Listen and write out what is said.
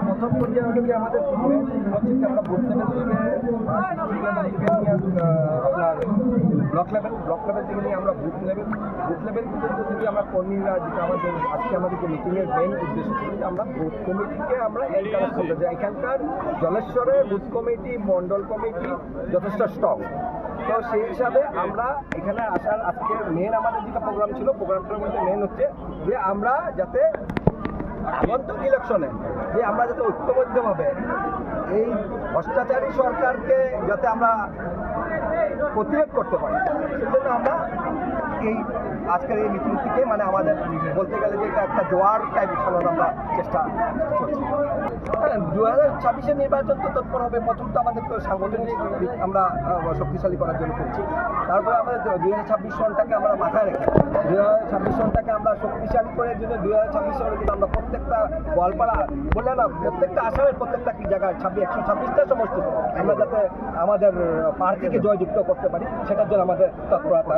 প্রথম পর্যায়ে হলো কি আমাদের হচ্ছে আমরা বুথ লেভেল থেকে আপনার ব্লক লেভেল ব্লক লেভেল থেকে নিয়ে আমরা বুথ লেভেল বুথ লেভেল পর্যন্ত যদি আমরা কর্মীরা যেটা আমাদের আজকে আমাদের যে মিটিংয়ের মেন উদ্দেশ্য ছিল আমরা বুথ কমিটিকে আমরা এনকারেজ করতে চাই এখানকার জলেশ্বরের বুথ কমিটি মন্ডল কমিটি যথেষ্ট স্ট্রং তো সেই হিসাবে আমরা এখানে আসার আজকে মেন আমাদের যেটা প্রোগ্রাম ছিল প্রোগ্রামটার মধ্যে মেন হচ্ছে যে আমরা যাতে আগন্তুক ইলেকশনে যে আমরা যাতে ঐক্যবদ্ধভাবে এই ভ্রষ্টাচারী সরকারকে যাতে আমরা প্রতিরোধ করতে পারি। সেজন্য আমরা এই আজকের এই মিটিং থেকে মানে আমাদের বলতে গেলে যে এটা একটা জোয়ার টাইপ উঠানোর আমরা চেষ্টা করছি হ্যাঁ দু হাজার ছাব্বিশের নির্বাচন তো তৎপর হবে। প্রথম তো আমাদের তো সাংগঠনিক আমরা শক্তিশালী করার জন্য করছি। তারপরে আমাদের দু হাজার ছাব্বিশ সনটাকে আমরা মাথায় রেখে দু হাজার ছাব্বিশ সনটাকে আমরা শক্তিশালী করে যদি দুই হাজার ছাব্বিশ সনে কিন্তু আমরা প্রত্যেকটা গোয়ালপাড়া বললে না, প্রত্যেকটা আসামের প্রত্যেকটা কি জায়গায় ছাব্বিশ, একশো ছাব্বিশটা সমষ্টি। আমরা যাতে আমাদের প্রার্থীকে জয়যুক্ত করতে পারি, সেটার জন্য আমাদের তৎপরতা